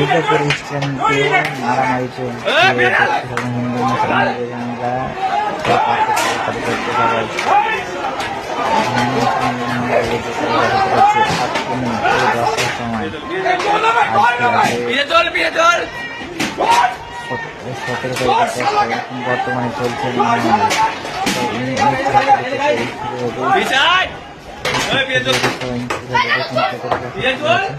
যুদ্ধ পরিস্থিতিতে মারামারি চলছে হিন্দু পার্থক্য করতে পারে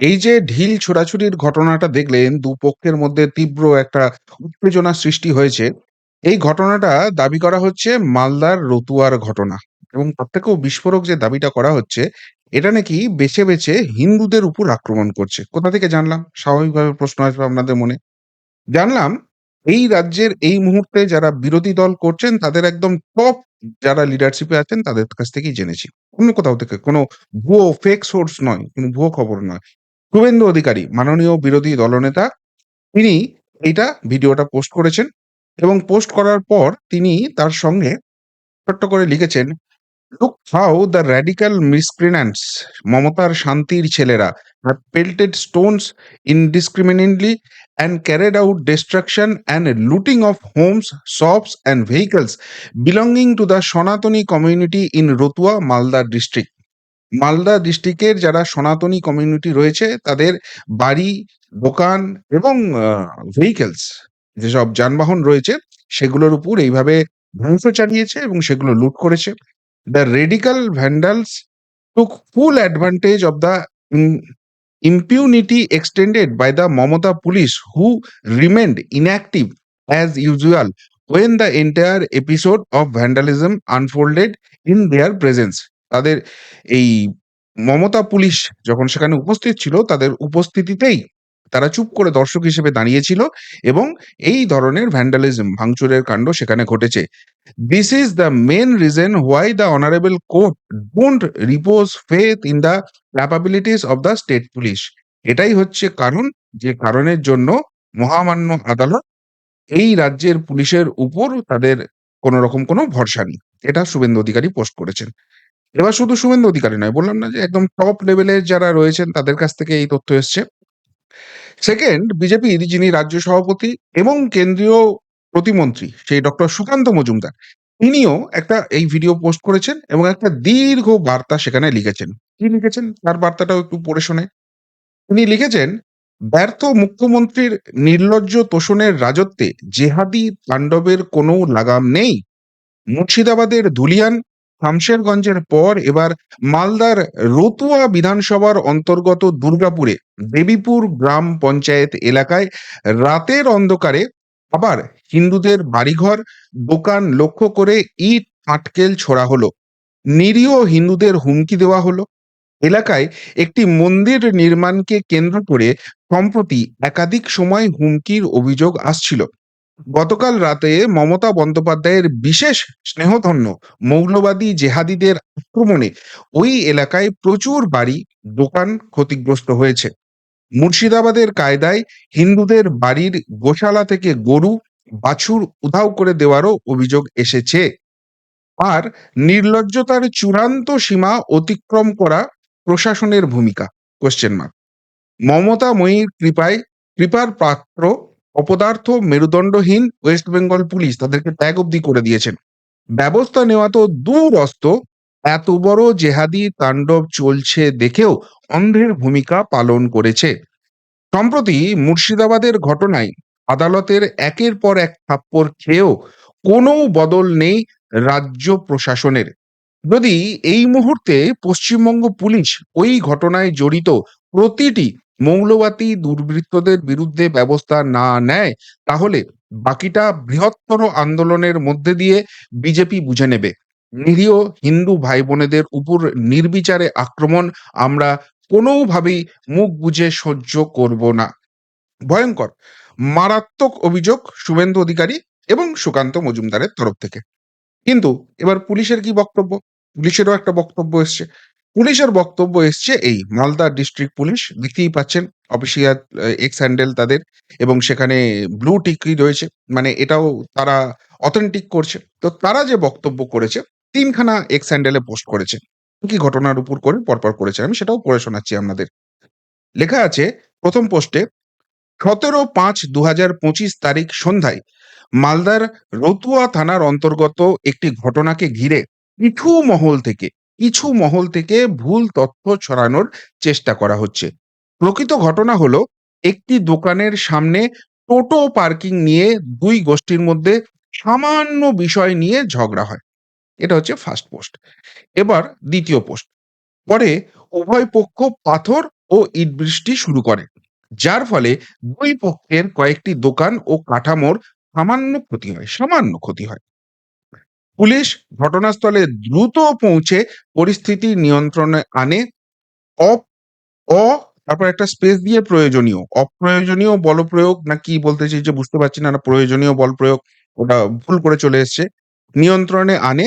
এই যে ঢিল ছোড়াছুড়ির ঘটনাটা দেখলেন দুপক্ষের মধ্যে তীব্র একটা উত্তেজনা সৃষ্টি হয়েছে। এই ঘটনাটা দাবি করা হচ্ছে মালদার রতুয়ার ঘটনা এবং তার থেকেও বিস্ফোরক যে দাবিটা করা হচ্ছে, এটা নাকি বেছে বেছে হিন্দুদের উপর আক্রমণ করছে। কোথা থেকে জানলাম? স্বাভাবিকভাবে প্রশ্ন আসবে আপনাদের মনে। জানলাম এই রাজ্যের এই মুহূর্তে যারা বিরোধী দল করছেন, তাদের একদম টপ যারা লিডারশিপে আছেন, তাদের কাছ থেকেই জেনেছি। অন্য কোথাও থেকে কোনো ভুয়ো ফেক সোর্স নয়, কোনো ভুয়ো খবর নয়। শুভেন্দু অধিকারী, মাননীয় বিরোধী দলনেতা, তিনি এইটা ভিডিওটা পোস্ট করেছেন এবং পোস্ট করার পর তিনি তার সঙ্গে ছোট্ট করে লিখেছেন look how the radical miscreants মমতার শান্তির ছেলেরা pelted stones indiscriminately and carried out destruction and looting of homes shops and vehicles belonging to the Sanatani community in Ratua Malda district Malda ডিস্ট্রিক্টের যারা সনাতনী কমিউনিটি রয়েছে, তাদের বাড়ি, দোকান এবং ভেহিকেলস যেসব যানবাহন রয়েছে, সেগুলোর উপর এইভাবে ধ্বংস চালিয়েছে এবং সেগুলো লুট করেছে। The radical vandals took full advantage of the impunity extended by the Mamata police who remained inactive as usual when the entire episode of vandalism unfolded in their presence তাদের এই মমতা পুলিশ যখন সেখানে উপস্থিত ছিল, তাদের উপস্থিতিতেই তারা চুপ করে দর্শক হিসেবে দাঁড়িয়েছিল এবং এই ধরনের ভ্যান্ডালিজম ভাঙচুরের কাণ্ড সেখানে ঘটেছে। This is the main reason why the honourable court don't repose faith in the capabilities of the state police এটাই হচ্ছে কারণ, যে কারণের জন্য মহামান্য আদালত এই রাজ্যের পুলিশের উপর তাদের কোন রকম কোনো ভরসা নেই। এটা শুভেন্দু অধিকারী পোস্ট করেছেন। এবার শুধু শুভেন্দু অধিকারী নয়, বললাম না যে একদম টপ লেভেলের যারা রয়েছেন তাদের কাছ থেকে এই তথ্য এসছে। সেকেন্ড বিজেপির যিনি রাজ্য সভাপতি এবং কেন্দ্রীয় প্রতিমন্ত্রী সেই ডক্টর সুকান্ত মজুমদার, তিনিও একটা এই ভিডিও পোস্ট করেছেন এবং একটা দীর্ঘ বার্তা সেখানে লিখেছেন। কি লিখেছেন? তার বার্তাটাও একটু পড়ে শোনে। তিনি লিখেছেন, ব্যর্থ মুখ্যমন্ত্রীর নির্লজ্জ তোষণের রাজত্বে জেহাদি তাণ্ডবের কোনো লাগাম নেই। মুর্শিদাবাদের ধুলিয়ান শামশেরগঞ্জের পর এবার মালদার রতুয়া বিধানসভার অন্তর্গত দুর্গাপুরে দেবীপুর গ্রাম পঞ্চায়েত এলাকায় রাতের অন্ধকারে আবার হিন্দুদের বাড়িঘর, দোকান লক্ষ্য করে ইট, আটকেল ছোড়া হলো। নিরীহ হিন্দুদের হুমকি দেওয়া হলো। এলাকায় একটি মন্দির নির্মাণকে কেন্দ্র করে সম্প্রতি একাধিক সময় হুমকির অভিযোগ আসছিল। গতকাল রাতে মমতা বন্দ্যোপাধ্যায়ের বিশেষ স্নেহধন্য মৌলবাদী জেহাদিদের আক্রমণে ওই এলাকায় প্রচুর বাড়ি, দোকান ক্ষতিগ্রস্ত হয়েছে। মুর্শিদাবাদের কায়দায় হিন্দুদের বাড়ির গোশালা থেকে গরু, বাছুর উধাও করে দেওয়ারও অভিযোগ এসেছে। আর নির্লজ্জতার চূড়ান্ত সীমা অতিক্রম করা প্রশাসনের ভূমিকা? কোশ্চেন মার্ক মমতা ময়ীর কৃপায়, কৃপার পাত্র অপদার্থ, মেরুদণ্ডহীন ওয়েস্ট বেঙ্গল পুলিশ তাদেরকে ত্যাগ অব্দি করে দিয়েছেন ব্যবস্থা নেওয়া তো দূরস্ত এত বড় জেহাদি তাণ্ডব চলছে দেখেও অন্ধের ভূমিকা পালন করেছে সম্প্রতি মুর্শিদাবাদের ঘটনায় আদালতের একের পর এক থাপ্পড় খেয়েও কোনো বদল নেই রাজ্য প্রশাসনের। যদি এই মুহূর্তে পশ্চিমবঙ্গ পুলিশ ওই ঘটনায় জড়িত প্রতিটি মৌলবাদী দুর্বৃত্তদের বিরুদ্ধে ব্যবস্থা না নেয়, তাহলে বাকিটা বৃহত্তর আন্দোলনের মধ্যে দিয়ে বিজেপি বুঝে নেবে। নিরীহ হিন্দু ভাই-বোনেদের উপর নির্বিচারে আক্রমণ আমরা কোনোভাবেই মুখ বুজে সহ্য করব না। ভয়ঙ্কর মারাত্মক অভিযোগ শুভেন্দু অধিকারী এবং সুকান্ত মজুমদারের তরফ থেকে। কিন্তু এবার পুলিশের কি বক্তব্য? পুলিশেরও একটা বক্তব্য এসছে। পুলিশের বক্তব্য এসছে এই, মালদা ডিস্ট্রিক্ট পুলিশ, দেখতেই পাচ্ছেন, অফিসিয়াল এক্স হ্যান্ডেল তাদের এবং সেখানে ব্লু টিকি রয়েছে। মানে এটাও তারা অথেন্টিক করছে। তো তারা যে বক্তব্য করেছে, তিনখানা এক্স হ্যান্ডেলে পোস্ট করেছে। কি ঘটনার উপর করে পরপর করেছে। আমি সেটাও পড়ে শোনাচ্ছি আপনাদের। লেখা আছে, প্রথম পোস্টে ১৭/৫/২০২৫ তারিখ সন্ধ্যায় মালদার রতুয়া থানার অন্তর্গত একটি ঘটনাকে ঘিরে কিছু মহল থেকে কিছু মহল থেকে ভুল তথ্য ছড়ানোর চেষ্টা করা হচ্ছে। প্রকৃত ঘটনা হলো একটি দোকানের সামনে টোটো পার্কিং নিয়ে দুই গোষ্ঠীর মধ্যে সামান্য বিষয় নিয়ে ঝগড়া হয়। এটা হচ্ছে ফার্স্ট পোস্ট। এবার দ্বিতীয় পোস্ট। পরে উভয় পক্ষ পাথর ও ইট বৃষ্টি শুরু করে। যার ফলে দুই পক্ষের কয়েকটি দোকান ও কাঠামোর সামান্য ক্ষতি হয়, সামান্য ক্ষতি হয়। পুলিশ ঘটনাস্থলে দ্রুত পৌঁছে পরিস্থিতি নিয়ন্ত্রণে আনে। অ, তারপর একটা স্পেস দিয়ে প্রয়োজনীয়। অপ্রয়োজনীয় বল প্রয়োগ না কি বলতে চাই যে বুঝতে পারছি। না প্রয়োজনীয় বল প্রয়োগ ওটা ভুল করে চলে এসছে। নিয়ন্ত্রণে আনে।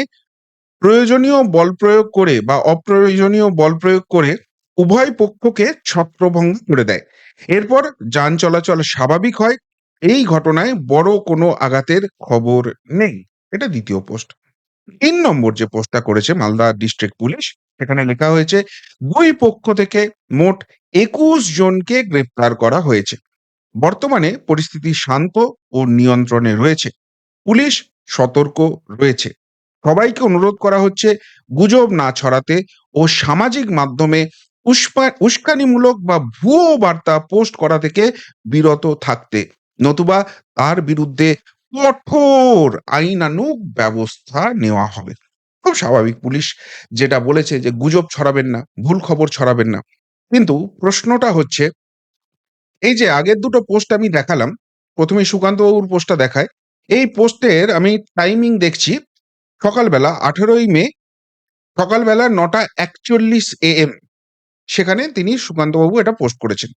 প্রয়োজনীয় বল প্রয়োগ করে বা অপ্রয়োজনীয় বল প্রয়োগ করে উভয় পক্ষকে ছত্রভঙ্গ করে দেয়। এরপর যান চলাচল স্বাভাবিক হয়। এই ঘটনায় বড় কোনো আঘাতের খবর নেই। এটা দ্বিতীয় পোস্ট। ৩ নম্বর যে পোস্টটা করেছে মালদা ডিস্ট্রিক্ট পুলিশ, সেখানে লেখা হয়েছে, দুই পক্ষ থেকে মোট ২১ জনকে গ্রেপ্তার করা হয়েছে। বর্তমানে পরিস্থিতি শান্ত ও নিয়ন্ত্রণে রয়েছে। পুলিশ সতর্ক রয়েছে। সবাইকে অনুরোধ করা হচ্ছে, গুজব না ছড়াতে ও সামাজিক মাধ্যমে উস্কানিমূলক বা ভুয়ো বার্তা পোস্ট করা থেকে বিরত থাকতে। নতুবা তার বিরুদ্ধে কঠোর আইনানুগ ব্যবস্থা নেওয়া হবে। খুব স্বাভাবিক পুলিশ যেটা বলেছে যে গুজব ছড়াবেন না, ভুল খবর ছড়াবেন না। কিন্তু প্রশ্নটা হচ্ছে এই যে আগের দুটো পোস্ট আমি দেখালাম, ১ম এ সুকান্ত বাবুর পোস্টটা দেখায়। এই পোস্টের আমি টাইমিং দেখছি সকালবেলা ১৮ই মে সকালবেলা নটা একচল্লিশ এ এম সেখানে তিনি সুকান্তবাবু এটা পোস্ট করেছেন।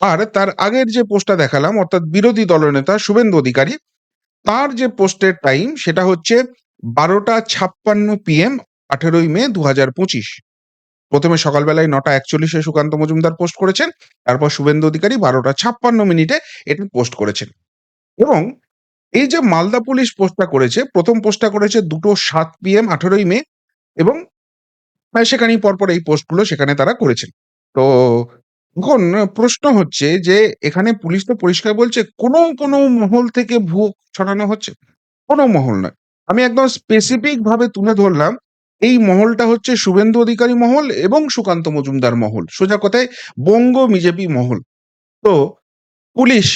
আর তার আগের যে পোস্টটা দেখালাম অর্থাৎ বিরোধী দলনেতা শুভেন্দু অধিকারী তার যে পোস্টের টাইম সেটা হচ্ছে ১২টা ৫৬ পিএম ১৮ই মে ২০২৫ প্রথমে সকালবেলায় নটা একচল্লিশে সুকান্ত মজুমদার পোস্ট করেছেন। তারপর শুভেন্দু অধিকারী ১২টা ৫৬ মিনিটে এটি পোস্ট করেছেন। এবং এই যে মালদা পুলিশ পোস্টটা করেছে, প্রথম পোস্টটা করেছে ২টো ৭ পিএম ১৮ই মে এবং সেখানেই পরপর এই পোস্টগুলো সেখানে তারা করেছেন। তো এখন প্রশ্ন হচ্ছে যে এখানে পুলিশ তো পরিষ্কার বলছে কোনো, কোনো মহল থেকে ভুয়ো ছড়ানো হচ্ছে। কোনো মহল নয়। আমি একদম স্পেসিফিক ভাবে তুলে ধরলাম এই মহলটা হচ্ছে শুভেন্দু অধিকারী মহল এবং সুকান্ত মজুমদার মহল। সোজা কথায় বঙ্গ বিজেপি মহল। তো পুলিশ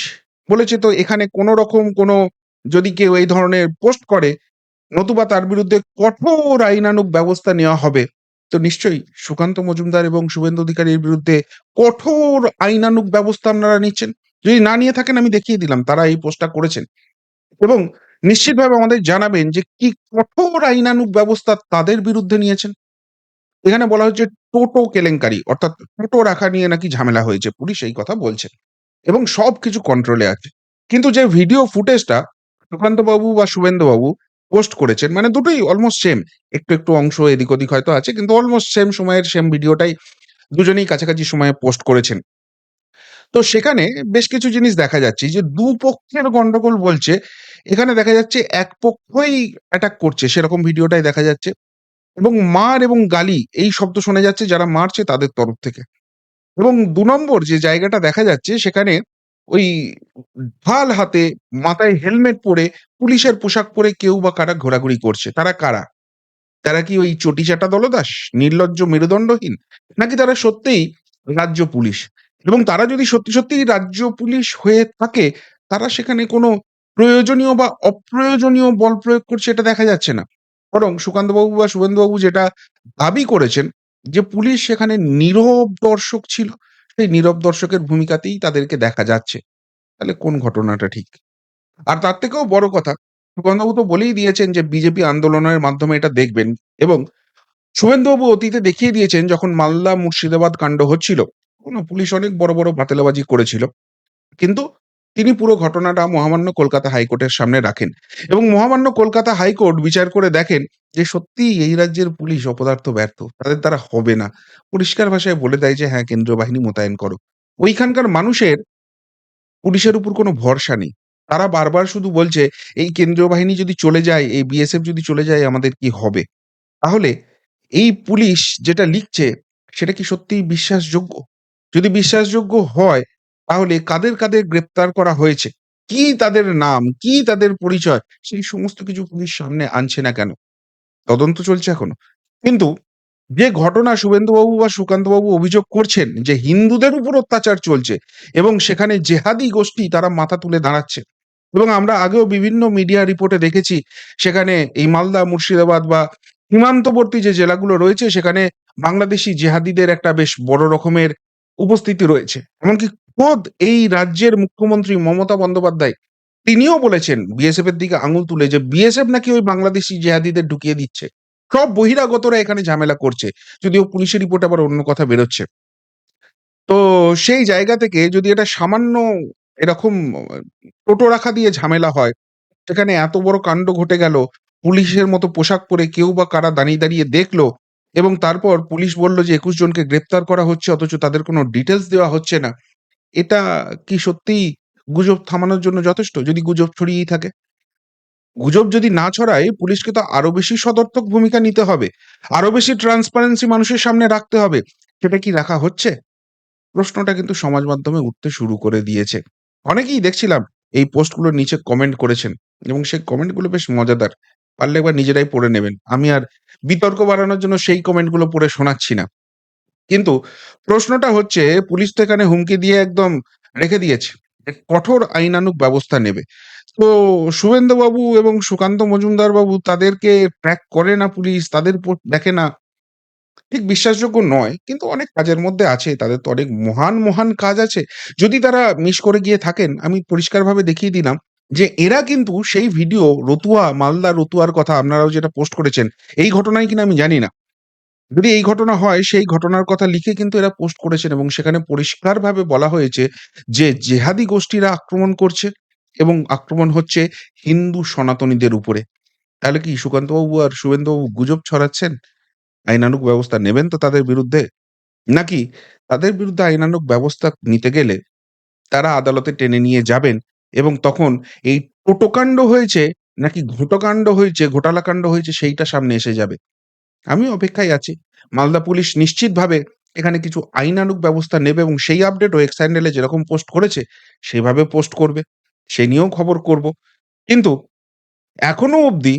বলেছে তো এখানে কোনো রকম কোনো যদি কেউ এই ধরনের পোস্ট করে নতুবা তার বিরুদ্ধে কঠোর আইনানুগ ব্যবস্থা নেওয়া হবে। তো নিশ্চয়ই সুকান্ত মজুমদার এবং শুভেন্দু অধিকারীর বিরুদ্ধে কঠোর আইনানুক ব্যবস্থা আপনারা নিচ্ছেন। যদি না নিয়ে থাকেন, আমি দেখিয়ে দিলাম, তারা এই পোস্টটা করেছেন। এবং নিশ্চিতভাবে আমাদের জানাবেন যে কি কঠোর আইনানুগ ব্যবস্থা তাদের বিরুদ্ধে নিয়েছেন। এখানে বলা হচ্ছে টোটো কেলেঙ্কারি, অর্থাৎ টোটো রাখা নিয়ে নাকি ঝামেলা হয়েছে। পুলিশ এই কথা বলছে। এবং সবকিছু কন্ট্রোলে আছে। কিন্তু যে ভিডিও ফুটেজটা সুকান্তবাবু বা শুভেন্দুবাবু পোস্ট করেছেন মানে দুটোই অলমোস্ট সেম। একটু, একটু অংশ এদিক ওদিক হয়তো আছে কিন্তু অলমোস্ট সেম সময়ের সেম ভিডিওটাই দুজনেই কাছাকাছি সময়ে পোস্ট করেছেন। তো সেখানে বেশ কিছু জিনিস দেখা যাচ্ছে যে দুপক্ষের গন্ডগোল বলছে। এখানে দেখা যাচ্ছে এক পক্ষই অ্যাটাক করছে সেরকম ভিডিওটাই দেখা যাচ্ছে। এবং মার এবং গালি এই শব্দ শোনা যাচ্ছে যারা মারছে তাদের তরফ থেকে। এবং দু নম্বর যে জায়গাটা দেখা যাচ্ছে সেখানে ওই ঢাল হাতে মাথায় হেলমেট পরে পুলিশের পোশাক পরে কেউ বা কারা ঘোরাঘুরি করছে। তারা কারা? তারা কি ওই চটিচাটা দলদাস? নির্লজ্জ মেরুদণ্ডহীন? নাকি তারা সত্যিই রাজ্য পুলিশ? এবং তারা যদি সত্যি, সত্যিই রাজ্য পুলিশ হয়ে থাকে তারা সেখানে কোনো প্রয়োজনীয় বা অপ্রয়োজনীয় বল প্রয়োগ করছে এটা দেখা যাচ্ছে না। বরং সুকান্তবাবু বা শুভেন্দুবাবু যেটা দাবি করেছেন যে পুলিশ সেখানে নীরব দর্শক ছিল। সেই নীরব দর্শকের ভূমিকাতেই তাদেরকে দেখা যাচ্ছে। তাহলে কোন ঘটনাটা ঠিক? আর তার থেকেও বড় কথা সুকান্তবাবু তো বলেই দিয়েছেন যে বিজেপি আন্দোলনের মাধ্যমে এটা দেখবেন এবং শুভেন্দুবাবু অতীতে দেখিয়ে দিয়েছেন যখন মালদা মুর্শিদাবাদ কাণ্ড হচ্ছিল, কোনো পুলিশ অনেক বড়, বড় বাতেলাবাজি করেছিল। কিন্তু তিনি পুরো ঘটনাটা মহামান্য কলকাতা হাইকোর্টের সামনে রাখেন এবং মহামান্য কলকাতা হাইকোর্ট বিচার করে দেখেন যে সত্যিই এই রাজ্যের পুলিশ অপদার্থ ব্যর্থ। তাদের দ্বারা হবে না। পরিষ্কার ভাষায় বলে দেয় যে হ্যাঁ, কেন্দ্রীয় বাহিনী মোতায়েন করো। ওইখানকার মানুষের পুলিশের উপর কোনো ভরসা নেই। তারা বারবার শুধু বলছে এই কেন্দ্রীয় বাহিনী যদি চলে যায়, এই বিএসএফ যদি চলে যায় আমাদের কি হবে? তাহলে এই পুলিশ যেটা লিখছে সেটা কি সত্যিই বিশ্বাসযোগ্য? যদি বিশ্বাসযোগ্য হয় তাহলে কাদের, কাদের গ্রেপ্তার করা হয়েছে? কি তাদের নাম? কি তাদের পরিচয়? সেই সমস্ত কিছু পুলিশ সামনে আনছে না কেন? তদন্ত চলছে এখনও। কিন্তু যে ঘটনা শুভেন্দুবাবু বা সুকান্তবাবু অভিযোগ করছেন যে হিন্দুদের উপর অত্যাচার চলছে এবং সেখানে জেহাদি গোষ্ঠী তারা মাথা তুলে দাঁড়াচ্ছে এবং আমরা আগেও বিভিন্ন মিডিয়া রিপোর্টে দেখেছি সেখানে এই মালদা, মুর্শিদাবাদ বা সীমান্তবর্তী যে জেলাগুলো রয়েছে সেখানে বাংলাদেশি জেহাদিদের একটা বেশ বড় রকমের উপস্থিতি রয়েছে। এমনকি খোদ এই রাজ্যের মুখ্যমন্ত্রী মমতা বন্দ্যোপাধ্যায় তিনিও বলেছেন বিএসএফ এর দিকে আঙুল তুলে যে বিএসএফ নাকি ওই বাংলাদেশি জেহাদিদের ঢুকিয়ে দিচ্ছে। সব বহিরাগতরা এখানে ঝামেলা করছে। যদিও পুলিশের রিপোর্ট আবার অন্য কথা বেরোচ্ছে। তো সেই জায়গা থেকে যদি এটা সামান্য এরকম টোটো রাখা দিয়ে ঝামেলা হয়, সেখানে এত বড় কাণ্ড ঘটে গেল, পুলিশের মতো পোশাক পরে কেউ বা কারা দাঁড়িয়ে, দাঁড়িয়ে দেখল এবং তারপর পুলিশ বলল যে ২১ জনকে গ্রেপ্তার করা হচ্ছে অথচ তাদের কোনো ডিটেলস দেওয়া হচ্ছে না। এটা কি সত্যিই গুজব থামানোর জন্য যথেষ্ট? যদি গুজব ছড়িয়েই থাকে? গুজব যদি না ছড়ায়, পুলিশকে তো আরও বেশি সদর্থক ভূমিকা নিতে হবে। আরও বেশি ট্রান্সপারেন্সি মানুষের সামনে রাখতে হবে। সেটা কি রাখা হচ্ছে? প্রশ্নটা কিন্তু সমাজ মাধ্যমে উঠতে শুরু করে দিয়েছে। অনেকেই দেখছিলাম এই পোস্টগুলোর নিচে কমেন্ট করেছেন এবং সেই কমেন্টগুলো বেশ মজাদার। পারলে একবার নিজেরাই পড়ে নেবেন। আমি আর বিতর্ক বাড়ানোর জন্য সেই কমেন্টগুলো পড়ে শোনাচ্ছি না। কিন্তু প্রশ্নটা হচ্ছে পুলিশ তো এখানে হুমকি দিয়ে একদম রেখে দিয়েছে। কঠোর আইনানুগ ব্যবস্থা নেবে। তো শুভেন্দুবাবু এবং সুকান্ত মজুমদার বাবু তাদেরকে ট্র্যাক করে না পুলিশ, তাদের দেখে না। ঠিক বিশ্বাসযোগ্য নয়। কিন্তু অনেক কাজের মধ্যে আছে। তাদের তো অনেক মহান, মহান কাজ আছে। যদি তারা মিস করে গিয়ে থাকেন, আমি পরিষ্কারভাবে দেখিয়ে দিলাম যে এরা কিন্তু সেই ভিডিও রতুয়া, মালদা রতুয়ার কথা আপনারাও যেটা পোস্ট করেছেন, এই ঘটনায় কিনা আমি জানি না। যদি এই ঘটনা হয় সেই ঘটনার কথা লিখে কিন্তু এরা পোস্ট করেছেন এবং সেখানে পরিষ্কারভাবে বলা হয়েছে যে জেহাদি গোষ্ঠীরা আক্রমণ করছে এবং আক্রমণ হচ্ছে হিন্দু সনাতনীদের উপরে। তাহলে কি সুকান্তবাবু আর শুভেন্দুবাবু গুজব ছড়াচ্ছেন? আইনানুগ ব্যবস্থা নেবেন তো তাদের বিরুদ্ধে? নাকি তাদের বিরুদ্ধে আইনানুগ ব্যবস্থা নিতে গেলে তারা আদালতে টেনে নিয়ে যাবেন এবং তখন এই টোটোকাণ্ড হয়েছে নাকি ঘুঁটোকাণ্ড হয়েছে, ঘোটালাকাণ্ড হয়েছে সেইটা সামনে এসে যাবে। আমি অপেক্ষায় আছি। মালদা পুলিশ নিশ্চিতভাবে এখানে কিছু আইনানুগ ব্যবস্থা নেবে এবং সেই আপডেটও এক্স হ্যান্ডেলে যেরকম পোস্ট করেছে সেভাবে পোস্ট করবে। সে নিয়েও খবর করব। কিন্তু এখনও অবধি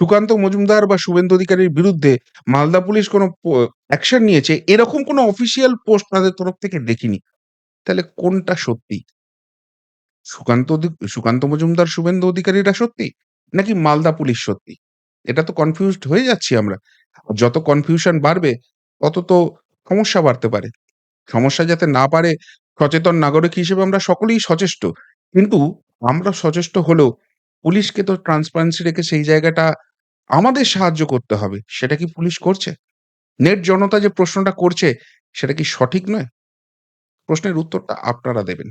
সুকান্ত মজুমদার বা শুভেন্দু অধিকারীর বিরুদ্ধে মালদা পুলিশ কোনো অ্যাকশন নিয়েছে এরকম কোনো অফিসিয়াল পোস্ট তাদের তরফ থেকে দেখিনি। তাহলে কোনটা সত্যি? সুকান্ত সুকান্ত মজুমদার, শুভেন্দু অধিকারীরা সত্যি? নাকি মালদা পুলিশ সত্যি? এটা তো কনফিউজড হয়ে যাচ্ছি আমরা। যত কনফিউশন বাড়বে, তত তো সমস্যা বাড়তে পারে। সমস্যা যাতে না বাড়ে সচেতন নাগরিক হিসেবে আমরা সকলেই সচেষ্ট। কিন্তু আমরা সচেষ্ট হলেও পুলিশকে তো ট্রান্সপারেন্সি রেখে সেই জায়গাটা আমাদের সাহায্য করতে হবে। সেটা কি পুলিশ করছে? নেট জনতা যে প্রশ্নটা করছে, সেটা কি সঠিক নয়? প্রশ্নের উত্তরটা আপনারা দেবেন।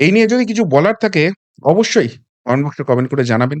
এই নিয়ে যদি কিছু বলার থাকে, অবশ্যই কমেন্ট করে জানাবেন।